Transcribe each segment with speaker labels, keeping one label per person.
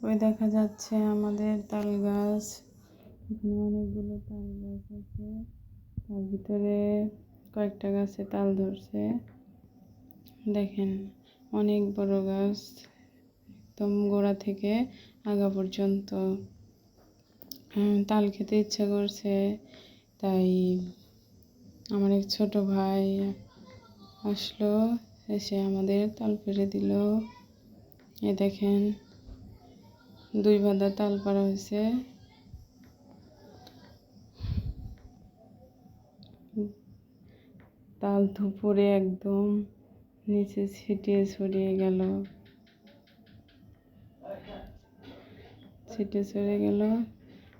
Speaker 1: ওই দেখা যাচ্ছে আমাদের তাল গাছ। এখানে অনেকগুলো তাল গাছ আছে। তার ভিতরে কয়েকটা গাছে তাল ধরছে। দেখেন, অনেক বড় গাছ একদম গোড়া থেকে আগা পর্যন্ত। তাল খেতে ইচ্ছা করছে, তাই আমার এক ছোট ভাই আসলো, এসে আমাদের তাল পেরে দিল। এ দেখেন দুই বাঁধা তাল পাড়া হয়েছে। তাল ধুপুরে একদম নিচে ছিটিয়ে ছড়িয়ে গেল। ছিটে ছড়িয়ে গেল,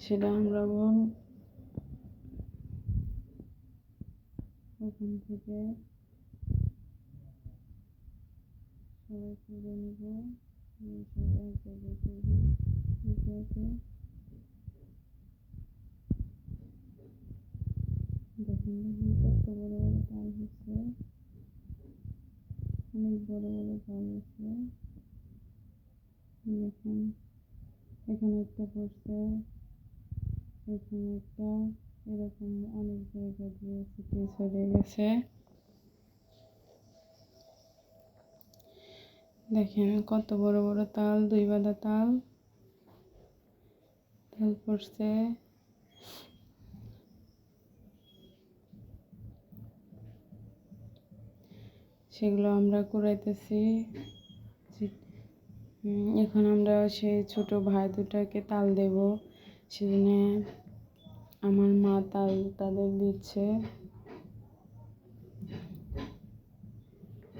Speaker 1: সেটা আমরা ওখান থেকে সবাই নেব। দেখেন দেখেন কত বড় বড় তাল হচ্ছে অনেক বড় বড় তাল হচ্ছে দেখেন এখানে একটা পড়ছে এখানে একটা এরকম অনেক জায়গা দিয়ে ছড়িয়ে গেছে দেখেন কত বড় বড় তাল, দুই বাঁধা তাল। তাল পড়ছে। সেগুলো আমরা কুড়াইতেছি। এখন আমরা সেই ছোট ভাই দুটাকে তাল দেব। সেজন্য আমার মা তাল তাদের দিচ্ছে।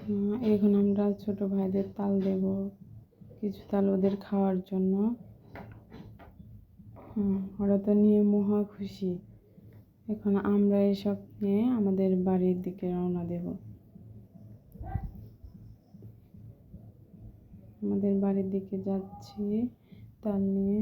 Speaker 1: এখন আমরা ছোট ভাইদের তাল দেব, কিছু তাল ওদের খাওয়ার জন্য। ওরা তো নিয়ে মহা খুশি। এখন আমরা এসব নিয়ে আমাদের বাড়ির দিকে রওনা দেব। আমাদের বাড়ির দিকে যাচ্ছি, তাল নিয়ে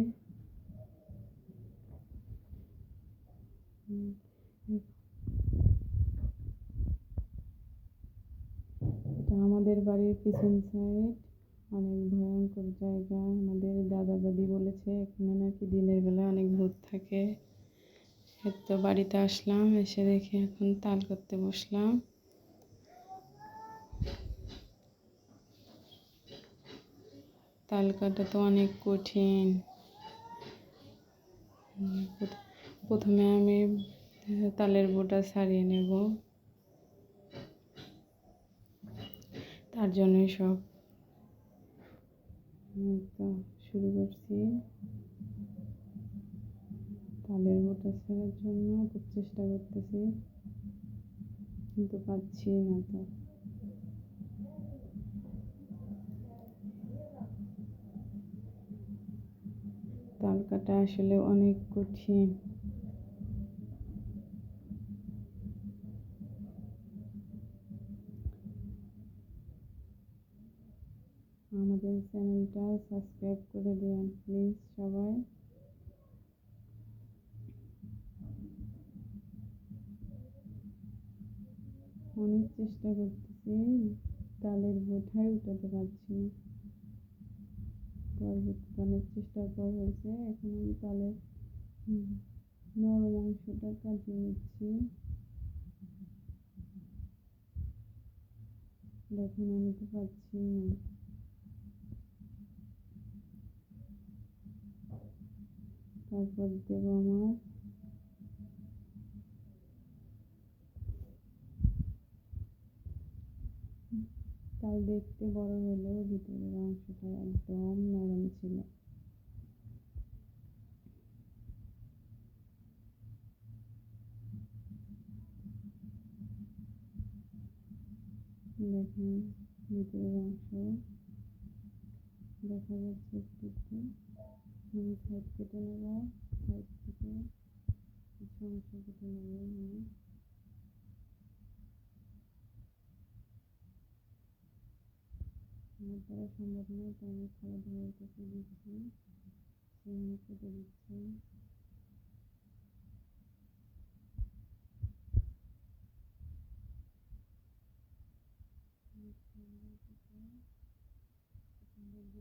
Speaker 1: এটা আমাদের বাড়ির পিছন সাইড অনেক ভয়ঙ্কর জায়গা। আমাদের দাদা দাদি বলেছে, এখানে নাকি দিনের বেলা অনেক ভূত থাকে। তো বাড়িতে আসলাম, এসে দেখে এখন তাল করতে বসলাম। তাল কাটা তো অনেক কঠিন। প্রথমে আমি তালের বোটা সারিয়ে নেব। তার জন্যই সব শুরু করছি। তালের বোটা ছাড়ার জন্য খুব চেষ্টা করতেছি। কিন্তু পাচ্ছি না তো। তাল কাটা আসলে অনেক কঠিন। আমাদের চ্যানেলটা সাবস্ক্রাইব করে দিন প্লিজ সবাই। অনেক চেষ্টা করতেছি তালের বোঠায় উঠাতে পারছি না। পরবর্তীতে অনেক চেষ্টার হয়েছে, এখন আমি তালের নরম অংশটা কাটিয়ে নিচ্ছি। দেখুন আমি তো পাচ্ছি না। তারপর দেব আমার তাল দেখতে বড় হলেও ভিতরের অংশটা একদম নরম ছিল। দেখুন ভিতরের অংশ দেখা যাচ্ছে একটু একটু। আমি সাইড কেটে নেব সাইড থেকে কিছু অংশ কেটে নেব আমি। আমার দ্বারা সম্ভব নয়, তাই আমি খাওয়া দাওয়ার কাছে দিচ্ছি সেখানে কেটে দিচ্ছি। সুন্দর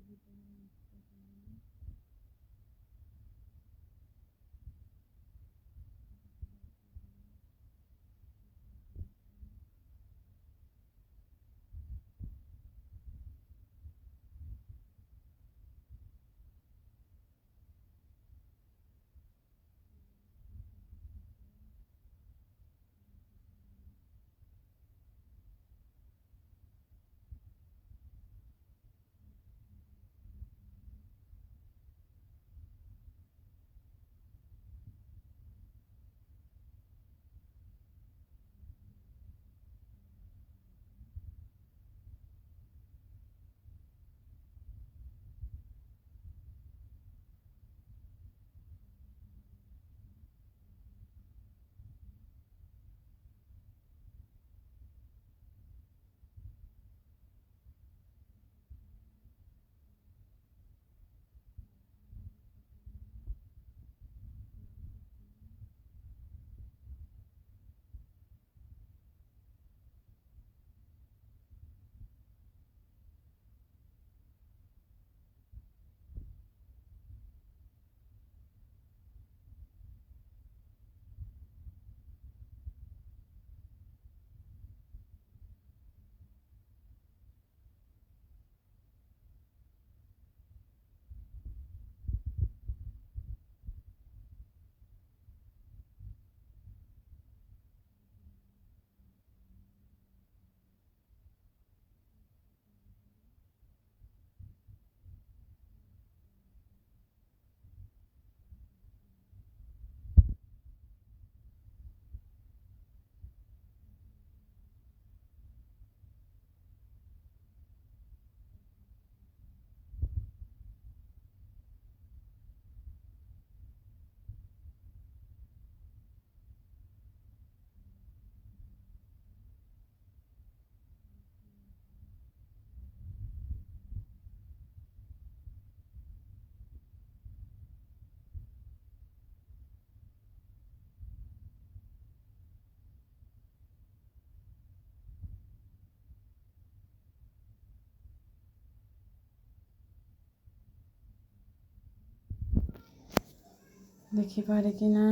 Speaker 1: দেখি পারে কি না।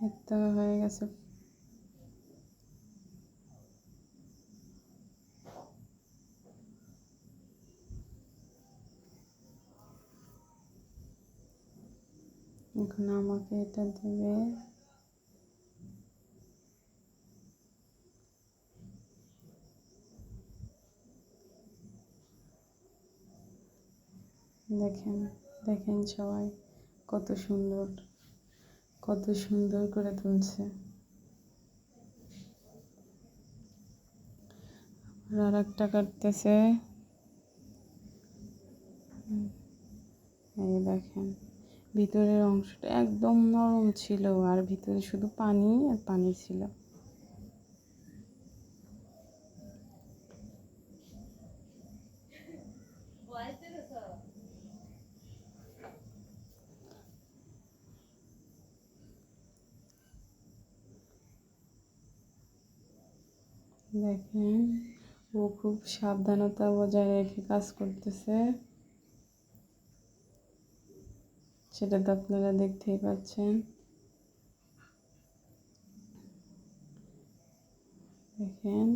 Speaker 1: এর তো হয়ে গেছে। এখন আমাকে এটা দেবে। দেখেন দেখেন সবাই কত সুন্দর কত সুন্দর করে তুলছে। আর একটা কাটতেছে। এই দেখেন। ভিতরের অংশটা একদম নরম ছিল আর ভিতরে শুধু পানি আর পানি ছিল। দেখেন, ও খুব সাবধানতা বজায় রেখে কাজ করতেছে। সেটা তো আপনারা দেখতেই পাচ্ছেন। দেখেন,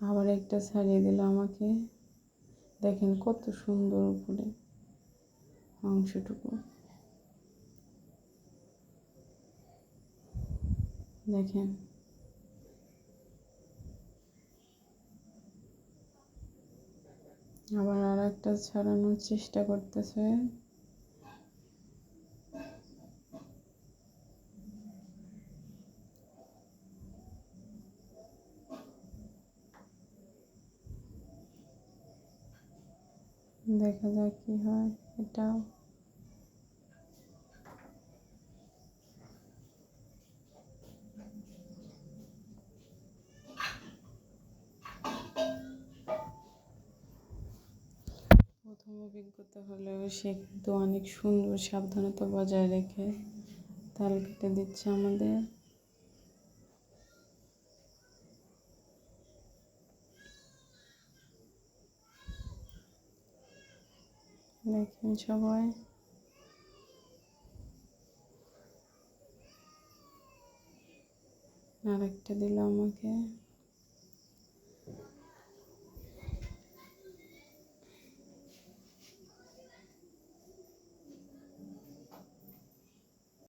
Speaker 1: আবার একটা ছাড়িয়ে দিল আমাকে। দেখেন কত সুন্দর উপরে অংশটুকু। দেখেন। আবার আর একটা ছাড়ানোর চেষ্টা করতেছে। দেখা যাক কি হয়, এটাও। প্রথম অভিজ্ঞতা হলেও সে কিন্তু অনেক সুন্দর সাবধানতা বজায় রেখে তাল কেটে দিচ্ছে আমাদের। দেখেন সবাই। আরেকটা দিল আমাকে।